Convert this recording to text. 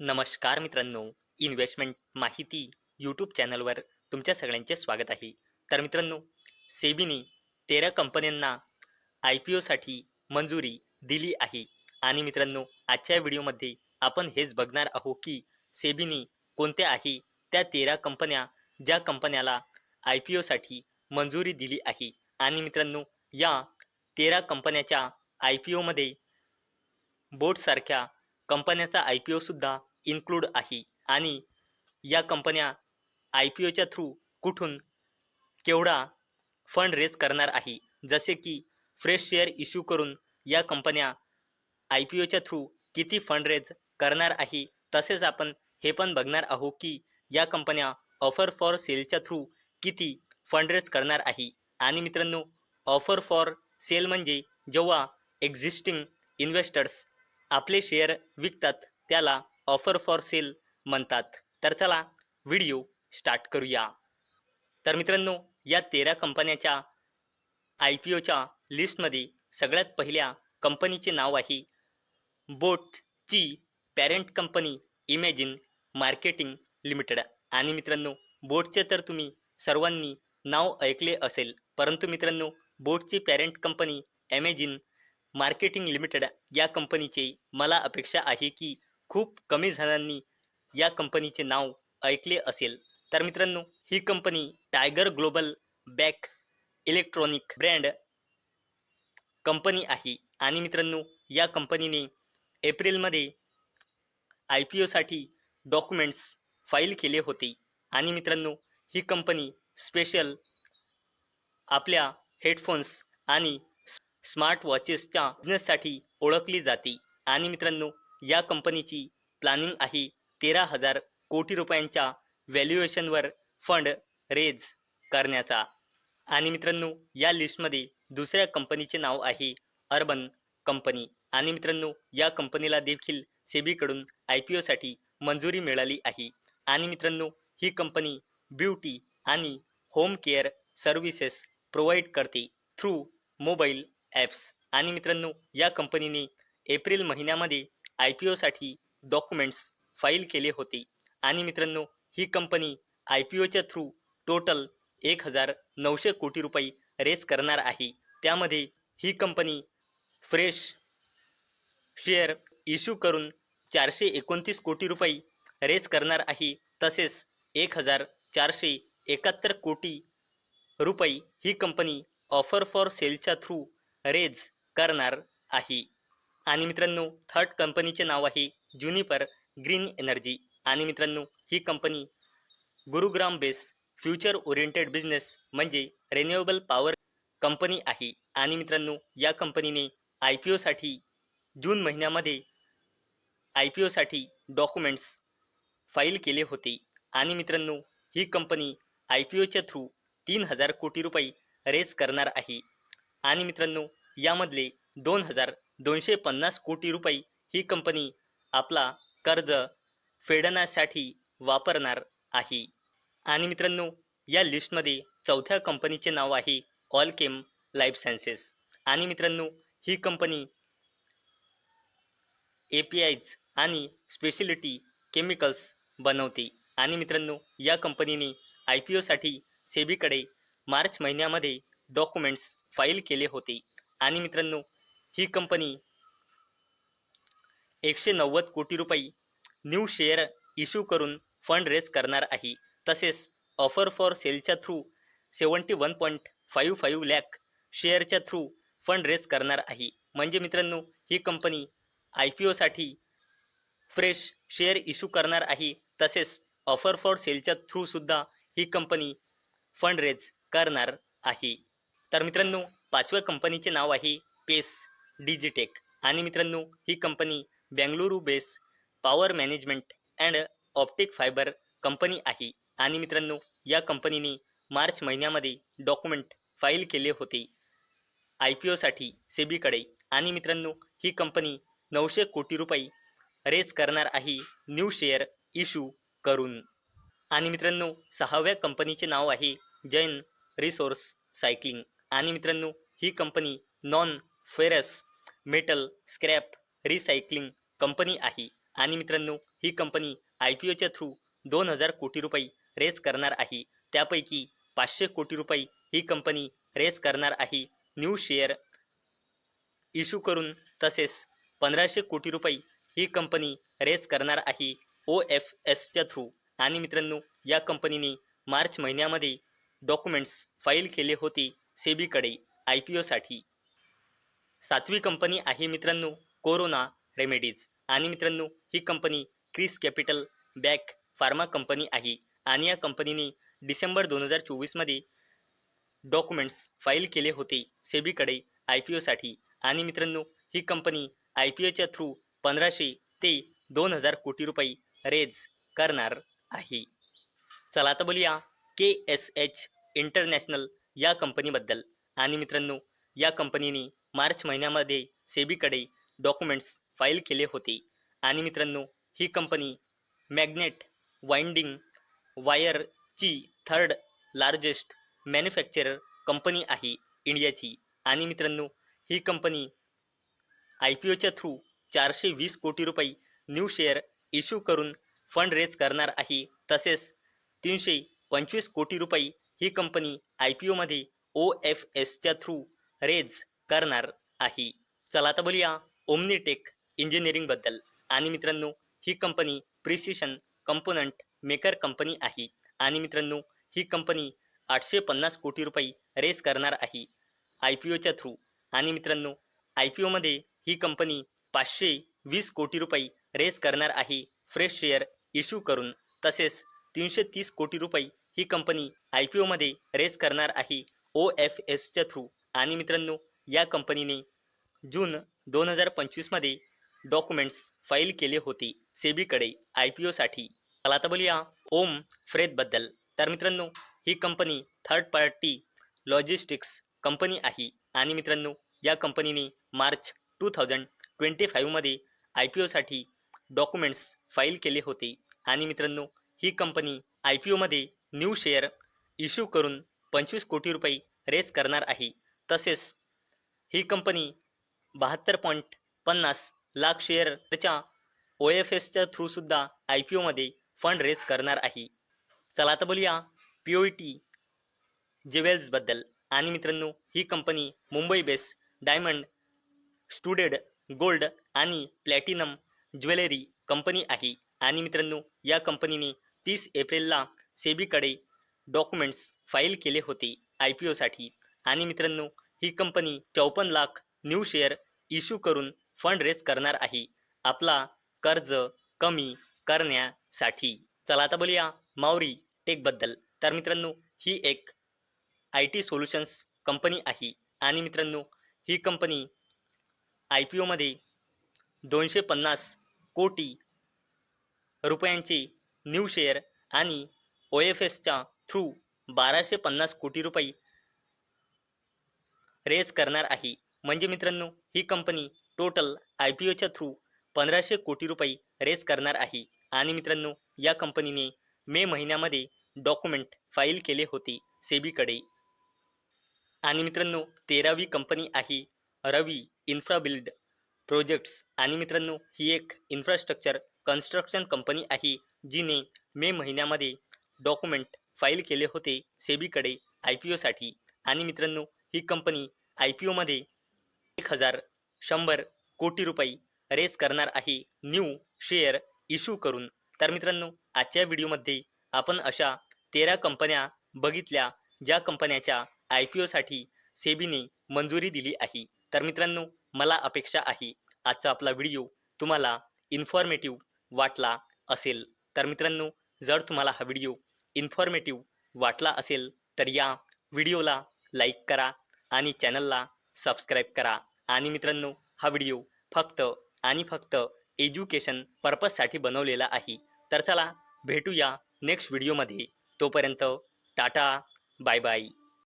नमस्कार मित्रांनो इन्व्हेस्टमेंट माहिती यूट्यूब चॅनलवर तुमच्या सगळ्यांचे स्वागत आहे. तर मित्रांनो सेबीने तेरा कंपन्यांना आय पी ओसाठी मंजुरी दिली आहे. आणि मित्रांनो आजच्या व्हिडिओमध्ये आपण हेच बघणार आहोत की सेबीने कोणत्या आहे त्या तेरा कंपन्या ज्या कंपन्याला आय पी ओसाठी मंजुरी दिली आहे. आणि मित्रांनो या तेरा कंपन्याच्या आय पी ओमध्ये बोटसारख्या कंपन्याचा आय पी ओसुद्धा इन्क्लूड आहे. आणि या कंपन्या आय पी ओच्या थ्रू कुठून केवढा फंड रेज करणार आहे? जसे की फ्रेश शेअर इश्यू करून या कंपन्या आय पी ओच्या थ्रू किती फंड रेज करणार आहे? तसेच आपण हे पण बघणार आहोत की या कंपन्या ऑफर फॉर सेलच्या थ्रू किती फंड रेज करणार आहे? आणि मित्रांनो ऑफर फॉर सेल म्हणजे जेव्हा एक्झिस्टिंग इन्व्हेस्टर्स आपले शेअर विकतात त्याला ऑफर फॉर सेल म्हणतात. तर चला व्हिडिओ स्टार्ट करूया. तर मित्रांनो या तेरा कंपन्याच्या आय पी ओच्या लिस्टमध्ये सगळ्यात पहिल्या कंपनीचे नाव आहे बोटची parent company Imagine marketing limited आणि मित्रांनो बोटचे तर तुम्ही सर्वांनी नाव ऐकले असेल परंतु मित्रांनो बोटची parent company Imagine marketing limited या कंपनीचे मला अपेक्षा आहे की खूप कमी जणांनी या कंपनीचे नाव ऐकले असेल. तर मित्रांनो ही company Tiger Global back electronic brand company आहे. आणि मित्रांनो या कंपनीने एप्रिलमध्ये आय पी ओसाठी डॉक्युमेंट्स फाईल केले होते. आणि मित्रांनो ही कंपनी स्पेशल आपल्या हेडफोन्स आणि स्मार्ट वॉचेसच्या बिझनेससाठी ओळखली जाते. आणि मित्रांनो या कंपनीची प्लॅनिंग आहे तेरा हजार कोटी रुपयांच्या व्हॅल्युएशनवर फंड रेज करण्याचा. आणि मित्रांनो या लिस्टमध्ये दुसऱ्या कंपनीचे नाव आहे अर्बन कंपनी आणि मित्रांनो या कंपनीला देखील सेबीकडून आय पी ओसाठी मंजुरी मिळाली आहे. आणि मित्रांनो ही कंपनी ब्युटी आणि होम केअर सर्व्हिसेस प्रोव्हाइड करते थ्रू मोबाईल ॲप्स आणि मित्रांनो या कंपनीने एप्रिल महिन्यामध्ये आय पी ओसाठी डॉक्युमेंट्स फाईल केले होते. आणि मित्रांनो ही कंपनी आय पी ओच्या थ्रू टोटल एक हजार नऊशे कोटी रुपये रेस करणार आहे. त्यामध्ये ही कंपनी फ्रेश शेअर इश्यू करून चारशे एकोणतीस कोटी रुपये रेस करणार आहे. तसेच एक हजार चारशे एकाहत्तर कोटी रुपये ही कंपनी ऑफर फॉर सेलच्या थ्रू रेज करणार आहे. आणि मित्रांनो थर्ड कंपनीचे नाव आहे ज्युनिपर ग्रीन एनर्जी आणि मित्रांनो ही company Gurugram base future oriented business म्हणजे रेन्युएबल पॉवर कंपनी आहे. आणि मित्रांनो या कंपनीने आय पी ओसाठी जून महिन्यामध्ये आय पी ओसाठी डॉक्युमेंट्स फाईल केले होते. आणि मित्रांनो ही कंपनी आय पी ओच्या थ्रू तीन हजार कोटी रुपये रेज करणार आहे. आणि मित्रांनो यामधले दोन हजार दोनशे पन्नास कोटी रुपये ही कंपनी आपला कर्ज फेडण्यासाठी वापरणार आहे. आणि मित्रांनो या लिस्टमध्ये चौथ्या कंपनीचे नाव आहे ऑलकेम लाईफ सायन्सेस आणि मित्रांनो ही कंपनी ए पी आयज आणि स्पेशलिटी केमिकल्स बनवते. आणि मित्रांनो या कंपनीने आय पी ओसाठी सेबीकडे मार्च महिन्यामध्ये डॉक्युमेंट्स फाईल केले होते. आणि मित्रांनो ही कंपनी एकशे नव्वद कोटी रुपये न्यू शेअर इश्यू करून फंड रेज करणार आहे. तसेच ऑफर फॉर सेलच्या through seventy one point five five lakh शेअरच्या थ्रू फंड रेज करणार आहे. म्हणजे मित्रांनो ही कंपनी आय पी ओसाठी फ्रेश शेअर इश्यू करणार आहे. तसेच ऑफर फॉर सेलच्या थ्रूसुद्धा ही कंपनी फंड रेज करणार आहे. तर मित्रांनो पाचव्या कंपनीचे नाव आहे पेस डिजिटेक. आणि मित्रांनो ही company Bengaluru base power management and optic fibre company आहे. आणि मित्रांनो या कंपनीने मार्च महिन्यामध्ये डॉक्युमेंट फाईल केले होते. आय पी ओसाठी सेबीकडे. आणि मित्रांनो ही कंपनी नऊशे कोटी रुपये रेज करणार आहे. न्यू शेअर इश्यू करून. आणि मित्रांनो सहाव्या कंपनीचे नाव आहे जैन रिसोर्स सायकलिंग. आणि मित्रांनो ही company non ferrous metal scrap recycling company आहे. आणि मित्रांनो ही कंपनी आय पी ओच्या थ्रू दोन हजार कोटी रुपये रेस करणार आहे. त्यापैकी पाचशे कोटी रुपये ही कंपनी रेस करणार आहे. न्यू शेअर इश्यू करून तसेच पंधराशे कोटी रुपये ही कंपनी रेस करणार आहे ओ एफ एसच्या थ्रू. आणि मित्रांनो या कंपनीने मार्च महिन्यामध्ये डॉक्युमेंट्स फाईल केले होते सेबीकडे आय पी ओसाठी सातवी कंपनी आहे मित्रांनो कोरोना रेमेडीज आणि मित्रांनो ही company Chrys Capital back pharma company आहे. आणि या कंपनीने डिसेंबर दोन हजार चोवीसमध्ये डॉक्युमेंट्स फाईल केले होते सेबीकडे आय पी ओसाठी आणि मित्रांनो ही कंपनी आय पी ओच्या थ्रू पंधराशे ते दोन हजार कोटी रुपये रेज करणार आहे. चला आता बोलूया के एस एच इंटरनॅशनल या कंपनीबद्दल आणि मित्रांनो या कंपनीने मार्च महिन्यामध्ये सेबीकडे डॉक्युमेंट्स फाईल केले होते. आणि मित्रांनो ही कंपनी मॅग्नेट वाइंडिंग वायरची थर्ड लार्जेस्ट मॅन्युफॅक्चरर कंपनी आहे इंडियाची. आणि मित्रांनो ही कंपनी आय पी ओच्या थ्रू चारशे वीस कोटी रुपये न्यू शेअर इश्यू करून फंड रेज करणार आहे. तसेच तीनशे पंचवीस कोटी रुपये ही कंपनी आय पी ओमध्ये ओ एफ एसच्या थ्रू रेज करणार आहे. चला आता बोलूया ओमनीटेक इंजिनिअरिंगबद्दल आणि मित्रांनो ही company precision component maker company आहे. आणि मित्रांनो ही कंपनी आठशे पन्नास कोटी रुपये रेस करणार आहे आय पी ओच्या थ्रू आणि मित्रांनो आय पी ओमध्ये ही कंपनी पाचशे वीस कोटी रुपये रेस करणार आहे. फ्रेश शेअर इश्यू करून. तसेच तीनशे तीस कोटी रुपये ही कंपनी आय पी ओमध्ये रेस करणार आहे. ओ एफ एसच्या थ्रू आणि मित्रांनो या कंपनीने जून दोन हजार पंचवीसमध्ये डॉक्युमेंट्स फाईल केले होते. सेबीकडे आय पी ओसाठी चला आता बोलूया ओम फ्रेदबद्दल तर मित्रांनो ही company third party logistics company आहे. आणि मित्रांनो या कंपनीने मार्च टू थाउजंड ट्वेंटी फाईव्हमध्ये आय पी ओसाठी डॉक्युमेंट्स फाईल केले होते. आणि मित्रांनो ही कंपनी आय पी ओमध्ये न्यू शेअर इश्यू करून पंचवीस कोटी रुपये रेस करणार आहे. तसेच ही कंपनी बहात्तर पॉईंट पन्नास लाख शेअरच्या ओ एफ एसच्या थ्रूसुद्धा आय पी ओमध्ये फंड रेज करणार आहे. चला आता बोलूया पी ओ टी ज्वेल्सबद्दल आणि मित्रांनो ही company Mumbai base diamond studded gold आणि प्लॅटिनम ज्वेलरी कंपनी आहे. आणि मित्रांनो या कंपनीने तीस एप्रिलला सेबीकडे डॉक्युमेंट्स फाईल केले होते आय पी ओसाठी आणि मित्रांनो ही कंपनी चौपन्न लाख न्यू शेअर इश्यू करून फंड रेज करणार आहे. आपला कर्ज कमी करण्यासाठी. चला आता बोलूया मावरी टेकबद्दल तर मित्रांनो ही एक आय टी सोल्युशन्स कंपनी आहे. आणि मित्रांनो ही कंपनी आय पी ओमध्ये दोनशे पन्नास कोटी रुपयांचे न्यू शेअर आणि ओ एफ एसच्या थ्रू बाराशे पन्नास कोटी रुपये रेज करणार आहे. म्हणजे मित्रांनो ही कंपनी टोटल आय पी ओच्या थ्रू पंधराशे कोटी रुपये रेज करणार आहे. आणि मित्रांनो या कंपनीने मे महिन्यामध्ये डॉक्युमेंट फाईल केले होते सेबीकडे. आणि मित्रांनो तेरावी कंपनी आहे रवी इन्फ्राबिल्ड प्रोजेक्ट्स आणि मित्रांनो ही एक इन्फ्रास्ट्रक्चर कन्स्ट्रक्शन कंपनी आहे जिने मे महिन्यामध्ये डॉक्युमेंट फाईल केले होते सेबीकडे आय पी ओसाठी आणि मित्रांनो ही कंपनी आय पी ओमध्ये एक हजार शंभर कोटी रुपये रेस करणार आहे. न्यू शेअर इश्यू करून. तर मित्रांनो आजच्या व्हिडिओमध्ये आपण अशा तेरा कंपन्या बघितल्या ज्या कंपन्याच्या आय पी ओसाठी सेबीने मंजुरी दिली आहे. तर मित्रांनो मला अपेक्षा आहे आजचा आपला व्हिडिओ तुम्हाला इन्फॉर्मेटिव्ह वाटला असेल. तर मित्रांनो जर तुम्हाला हा व्हिडिओ इन्फॉर्मेटिव्ह वाटला असेल तर या व्हिडिओला लाईक करा आणि चॅनलला सबस्क्राईब करा. आणि मित्रांनो हा व्हिडिओ फक्त आणि फक्त एज्युकेशन पर्पजसाठी बनवलेला आहे. तर चला भेटूया नेक्स्ट व्हिडिओमध्ये. तोपर्यंत टाटा बाय बाय.